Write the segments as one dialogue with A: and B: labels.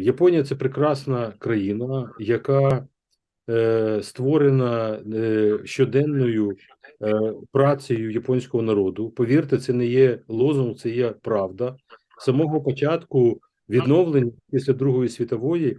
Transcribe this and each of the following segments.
A: Японія це прекрасна країна, яка е, створена е, щоденною е, працею японського народу. Повірте, це не є лозунг, це є правда. З самого початку відновлення після Другої світової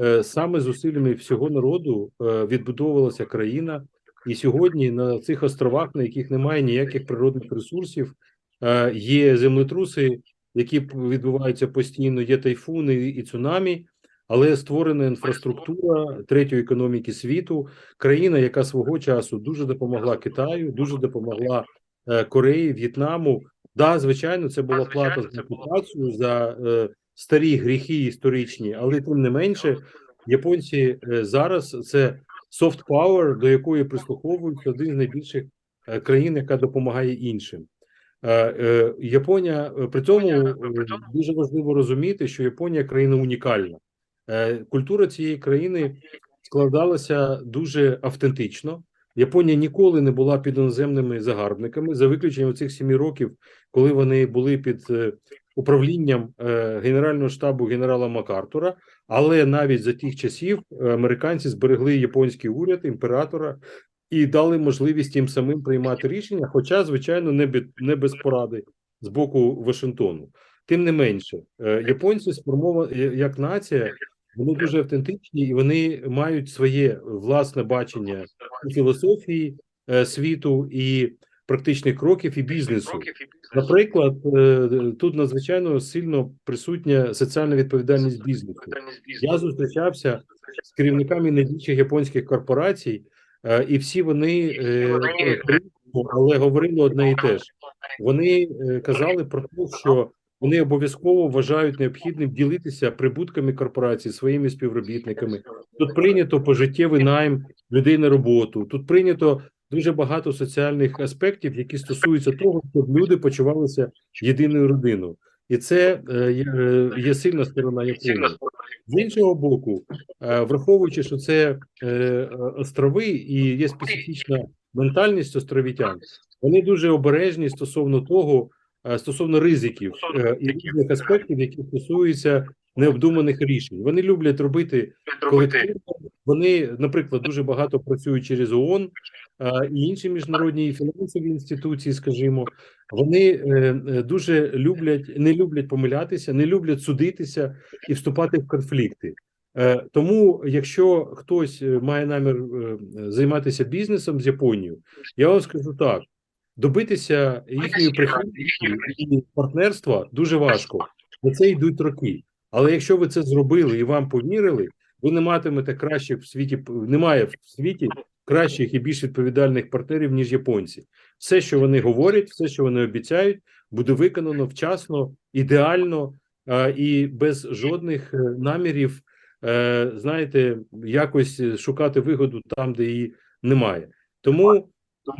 A: е, саме зусиллями всього народу е, відбудовувалася країна, і сьогодні на цих островах, на яких немає ніяких природних ресурсів, е, є землетруси, які відбуваються постійно, є тайфуни і цунамі, але створена інфраструктура третьої економіки світу, країна, яка свого часу дуже допомогла Китаю, дуже допомогла е, Кореї, В'єтнаму. Да, звичайно, це була плата за окупацію за е, старі гріхи історичні, але тим не менше, японці е, зараз це soft power, до якої прислуховуються один з найбільших країн, яка допомагає іншим. Е, е, Японія е, при цьому дуже важливо розуміти, що Японія країна унікальна. Культура цієї країни складалася дуже автентично. Японія ніколи не була під іноземними загарбниками, за виключенням цих семи років, коли вони були під управлінням Генерального штабу генерала Макартура. Але навіть за тих часів американці зберегли японський уряд імператора і дали можливість їм самим приймати рішення, хоча, звичайно, не, бі- не без поради з боку Вашингтону. Тим не менше, е, японці сформовані як нація, вони дуже автентичні і вони мають своє власне бачення філософії е, світу, і практичних кроків, і бізнесу. Наприклад, е, тут надзвичайно сильно присутня соціальна відповідальність бізнесу. Я зустрічався з керівниками найбільших японських корпорацій, е, і всі вони, е, по-різному, але говорили одне і те ж. Вони е, казали про те, що вони обов'язково вважають необхідним ділитися прибутками корпорації своїми співробітниками. Тут прийнято пожиттєвий найм людей на роботу. Тут прийнято дуже багато соціальних аспектів, які стосуються того, щоб люди почувалися єдиною родиною. І це е, є, е, є сильна сторона Японії. З іншого боку, е, враховуючи, що це острови і є специфічна ментальність островітян, вони дуже обережні стосовно того, стосовно ризиків і різних аспектів, які стосуються необдуманих рішень. Вони люблять робити колективно. Вони, наприклад, дуже багато працюють через ООН і інші міжнародні фінансові інституції, скажімо, вони е, е, дуже люблять, не люблять помилятися, не люблять судитися і вступати в конфлікти. Е, Тому, якщо хтось має намір займатися бізнесом з Японією, я вам скажу так: добитися їхньої прихильності партнерства дуже важко. На це йдуть роки. Але якщо ви це зробили і вам повірили, ви не матимете кращих в світі, немає в світі кращих і більш відповідальних партнерів, ніж японці. Все, що вони говорять, все, що вони обіцяють, буде виконано вчасно, ідеально і без жодних е, намірів, е, знаєте, якось шукати вигоду там, де її немає. Тому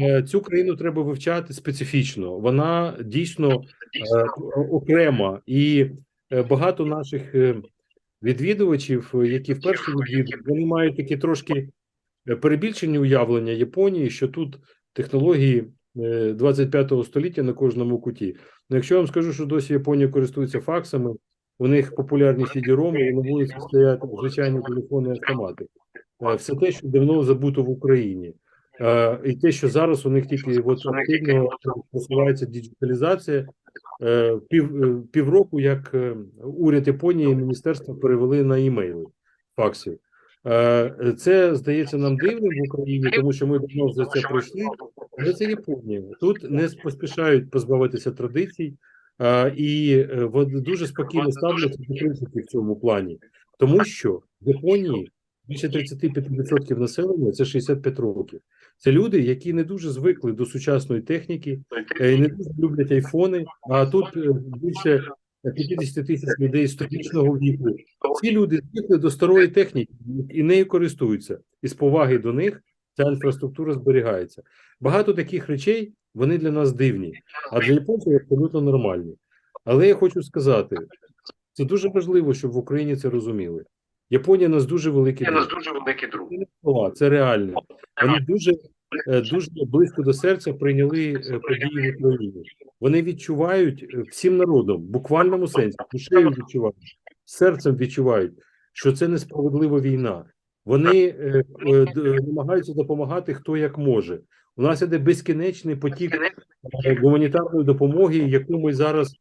A: е, цю країну треба вивчати специфічно. Вона дійсно окрема, і багато наших відвідувачів, які вперше відвідують, вони мають такі трошки перебільшені уявлення Японії, що тут технології е, 25-го століття на кожному куті. Ну, якщо я вам скажу, що досі Японія користується факсами, у них популярні CD-ROM, і на вулиці стоять звичайні телефони автомати. Е, Все те, що давно забуто в Україні. Е, І те, що зараз у них тільки от активно просувається діджиталізація. Е, Пів, е, півроку, як е, уряд Японії і міністерство перевели на імейли факсів. Е, Це здається нам дивним в Україні, тому що ми давно за це пройшли. Але це Японія. Тут не поспішають позбавитися традицій, е, і е, вони дуже спокійно ставляться до принципів в цьому плані, тому що в Японії більше 35% населення це 65 років. Це люди, які не дуже звикли до сучасної техніки, не дуже люблять айфони. А тут більше 50 тисяч людей столітнього віку. Ці люди звикли до старої техніки і нею користуються. І з поваги до них ця інфраструктура зберігається. Багато таких речей вони для нас дивні, а для японців абсолютно нормальні. Але я хочу сказати, це дуже важливо, щоб в Україні це розуміли. Японія нас дуже великий друг. Це реально. Вони дуже, дуже близько до серця прийняли е, події в Україні. Вони відчувають е, всім народом, в буквальному сенсі, душею відчувають, серцем відчувають, що це несправедлива війна. Вони е, е, намагаються допомагати хто як може. У нас іде безкінечний потік е, гуманітарної допомоги, яку ми зараз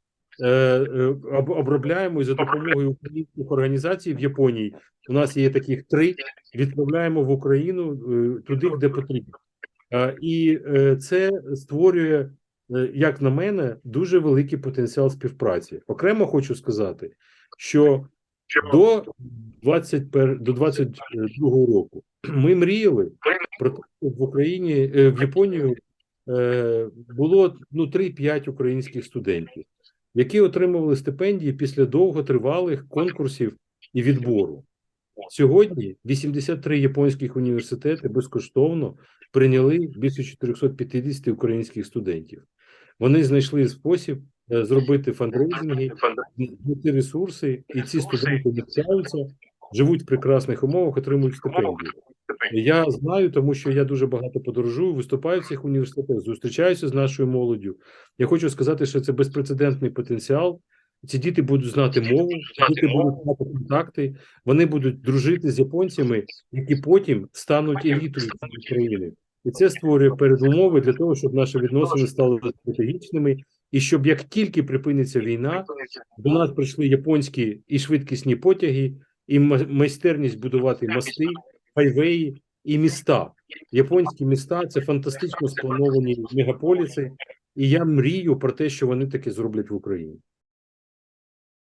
A: е, е, обробляємо за допомогою українських організацій в Японії. У нас є таких три. Відправляємо в Україну е, туди, де потрібно. І е, це створює, е, як на мене, дуже великий потенціал співпраці. Окремо хочу сказати, що до 21, до 22 року ми мріяли про те, щоб в Україні е, в Японію е, було ну 3-5 українських студентів, які отримували стипендії після довготривалих конкурсів і відбору. Сьогодні 83 японських університети безкоштовно прийняли більше 450 українських студентів. Вони знайшли спосіб е, зробити фандрейзинги, знайти ресурси, і ці студенти навчаються, живуть в прекрасних умовах, отримують стипендії. Я знаю, тому що я дуже багато подорожую, виступаю в цих університетах, зустрічаюся з нашою молоддю. Я хочу сказати, що це безпрецедентний потенціал. Ці діти будуть знати мову, ці діти будуть мати контакти, вони будуть дружити з японцями, які потім стануть елітою цієї країни. І це створює передумови для того, щоб наші відносини стали стратегічними, і щоб як тільки припиниться війна, до нас прийшли японські і швидкісні потяги, і майстерність будувати мости, хайвеї і міста. Японські міста це фантастично сплановані мегаполіси, і я мрію про те, що вони таки зроблять в Україні.